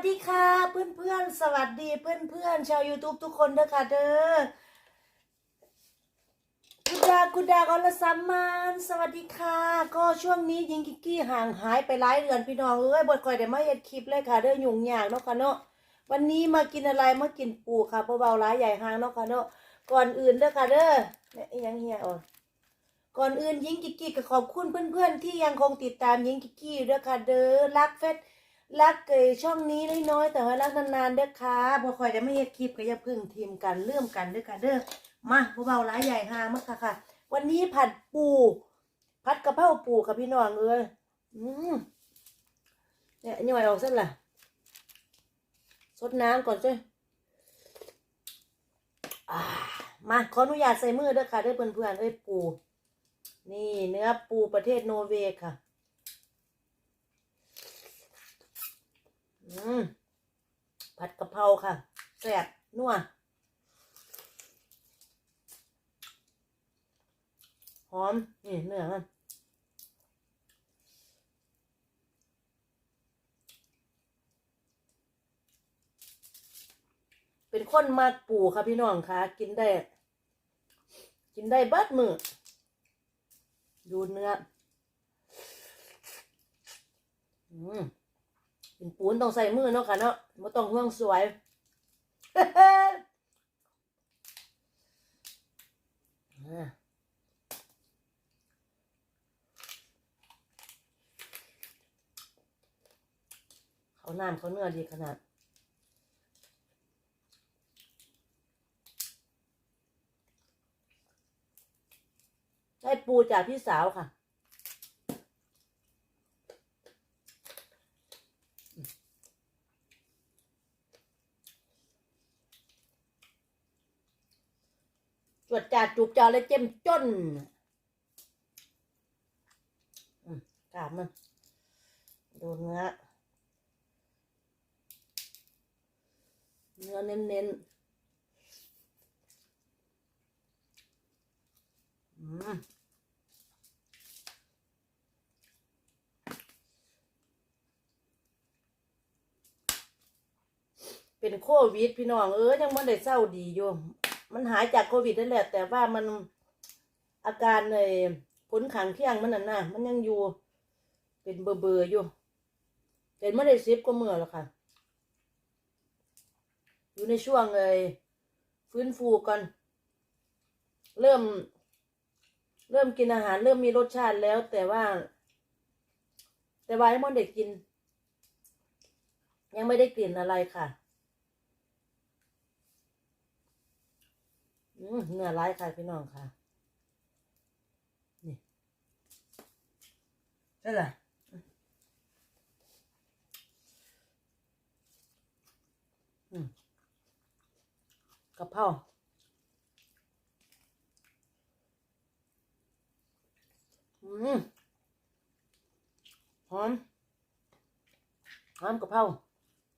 สวัสดีเพื่อนเพื่อนๆชาว YouTube ทุกคนเด้อค่ะเด้อกุดากุดากอลสัมมานสวัสดีค่ะ ก็ช่วงนี้ยิงกิกกี้ห่างหายไปหลายเดือนพี่น้องเอ้ยบดก่อยได้มาเฮ็ดคลิปเลยค่ะเด้อยุ่งยากเนาะค่ะเนาะวันนี้มากินอะไรมากินปูค่ะเบาๆร้ายใหญ่ห่างเนาะค่ะเนาะก่อนอื่นเด้อค่ะเด้อเนี่ยยังเฮียอ่อนก่อนอื่นยิงกิกกี้ก็ขอบคุณเพื่อนๆที่ยังคงติดตามยิงกิกกี้ด้วยค่ะเด้อรักเฟซ รักเกยช่องนี้น้อยๆแต่ว่ารักนานๆเด้อค่ะพอคอยจะไม่เฮ็ดคลิปก็อย่าพึ่งทีมกันเริ่มกันเด้อค่ะเด้อมาเบาๆร้ายใหญ่ฮามากค่ะค่ะ วันนี้ผัดปูผัดกะเพราปูค่ะพี่น้องเอ้ยอืมเนี่ยย่อยออกเส้นล่ะสดน้ำก่อนจ้ะมาขออนุญาตใส่มือเด้อค่ะเด้อเพื่อนๆเอ้ยปู นี่เนื้อปูประเทศโนเวย์ค่ะ อืม ผัดกะเพราค่ะแซ่บนัวหอม นี่เนื้อมันเป็นคนมากปูค่ะพี่น้องค่ะ กินได้ กินได้เบิดมือดูเนื้อ อืม เป็นปูนต้องใส่มือเนาะค่ะเนาะไม่ต้องห่วงสวยเขาน้ำเขาเนื้อดีขนาดได้ปูจากพี่สาวค่ะ จวดจ่าจูบจาเลยเจ้มจนอืมกาบมันดูเนื้อ เนื้อเน้นๆอืมเป็นโควิดพี่น้องเออยังไม่ได้เศร้าดีอยู่ มันหายจากโควิดนั่นแหละ แต่ว่ามันอาการในผลขังเที่ยงมันน่ะนะมันยังอยู่ เป็นเบอร์เบอร์อยู่เป็นไม่ได้ซิปก็เมื่อแล้วค่ะ อยู่ในช่วงเลยฟื้นฟูก่อนเริ่ม เริ่มกินอาหาร เริ่มมีรสชาติแล้ว แต่ว่า แต่ว่ายังไม่ได้กิน ยังไม่ได้กลิ่นอะไรค่ะ อืม เนื้อร้ายค่ะพี่น้องค่ะ นี่ได้ละอืมกะเพราอืมหอมหอมกะเพรา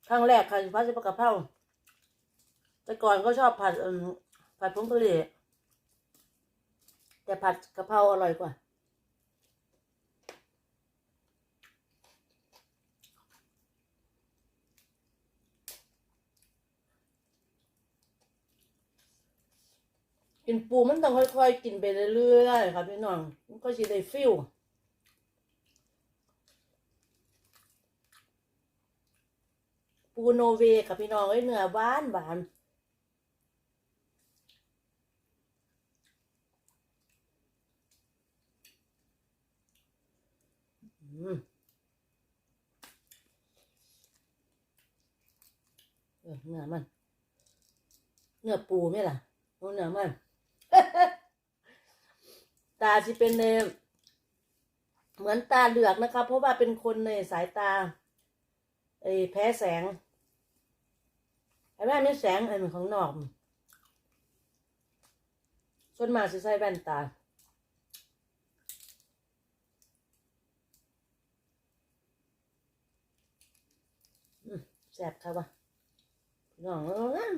ครั้งแรกค่ะพัดจะกะเพราแต่ก่อนก็ชอบผัดอืม ผัดผงกะหรี่แต่ผัดกะเพราอร่อยกว่า กินปูมันต้องค่อยๆ กินไปเรื่อยๆค่ะพี่น้อง มันก็จะได้ฟิลปูโนเวค่ะพี่น้องเอ้ยเนื้อหวานหวาน เนื้อมัน เนื้อปูไหมล่ะเนื้อมัน ตาที่เป็นในเหมือนตาเหลือกนะคะ เพราะว่าเป็นคนในสายตาไอ้แพ้แสงไอ้แม่นี่แสงไอ้มันของนอกส่วนมากสิใส่แว่นตา แซ่บครับว่ะน้องเอ้ย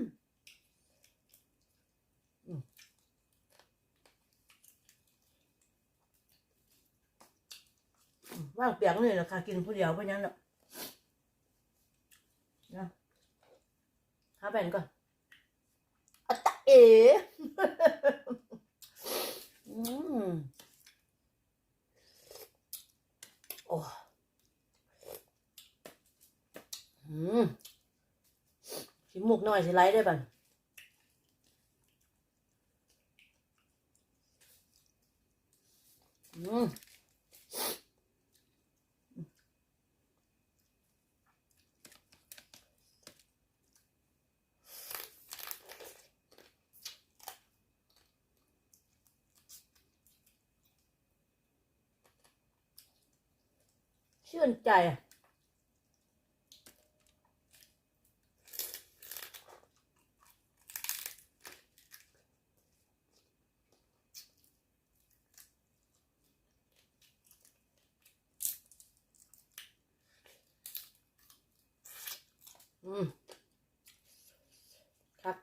ว่างเปียกนี่แหละค่ะกินผู้เดียวเพราะงั้นแหละนะหาแบนก่อนอตะเอ๋มโอ้อืมชิมุก หน่อยสิไลได้ป่ะอืมชื่นใจอะ อืมครับ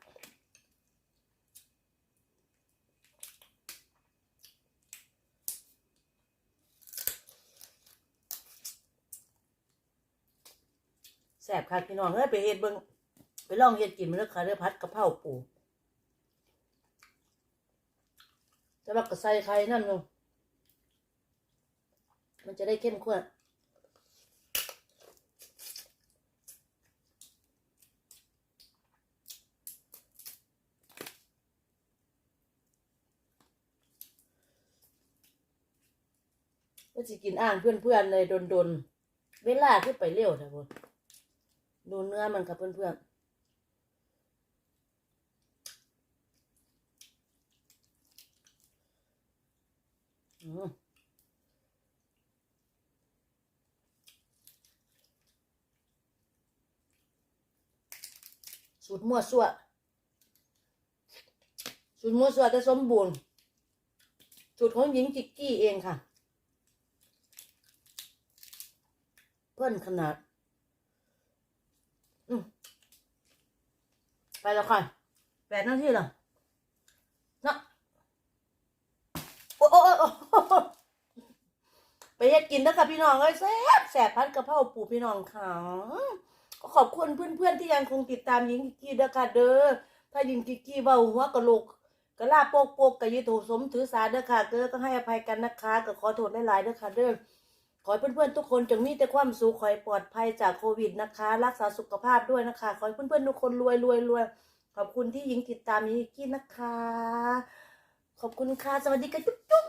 แสบค่ะพี่น้องเอ้ยไปเฮ็ดเบิ่งไปลองเฮ็ดกินมันแล้วค่ะเด้อพัดกะเพราปูแต่ว่าก็ใส่ไข่นั่นเนาะมันจะได้เข้มข้น ก็สิกินอ่างเพื่อนๆเลยโดนๆ เวลาขึ้นไปเร็วนะพนดูเนื้อมันครับเพื่อนๆอืมสูตรมั่วซั่วสูตรมั่วซั่วแต่สมบูรณ์สูตรของหญิงจิกกี้เองค่ะ พื่อนขนาด อืมไปแล้วค่ะแปดนาทีแล้วนะโอ้โอ้โอ้ไปเฮ็ดกินนะคะพี่น้องเอ้ยแซ่บแซ่บพัดกะเพราปูพี่น้องค่ะก็ขอบคุณเพื่อนๆที่ยังคงติดตามหญิงกิกกี้เด้อค่ะเด้อถ้าหญิงกิกกี้เบาหัวกะโหลกกะลาโปกโปกกะยีถูสมถือสาเด้อค่ะเด้อก็ให้อภัยกันนะคะก็ขอโทษหลายๆเด้อค่ะเด้อ ขอให้เพื่อนๆทุกคนจงมีแต่ความสุขขอให้ปลอดภัยจากโควิดนะคะ รักษาสุขภาพด้วยนะคะ ขอให้เพื่อนๆทุกคนรวยรวยรวยขอบคุณที่ยิงติดตามมิงกี้นะคะ ขอบคุณค่ะ สวัสดีค่ะจุ๊บจุ๊บ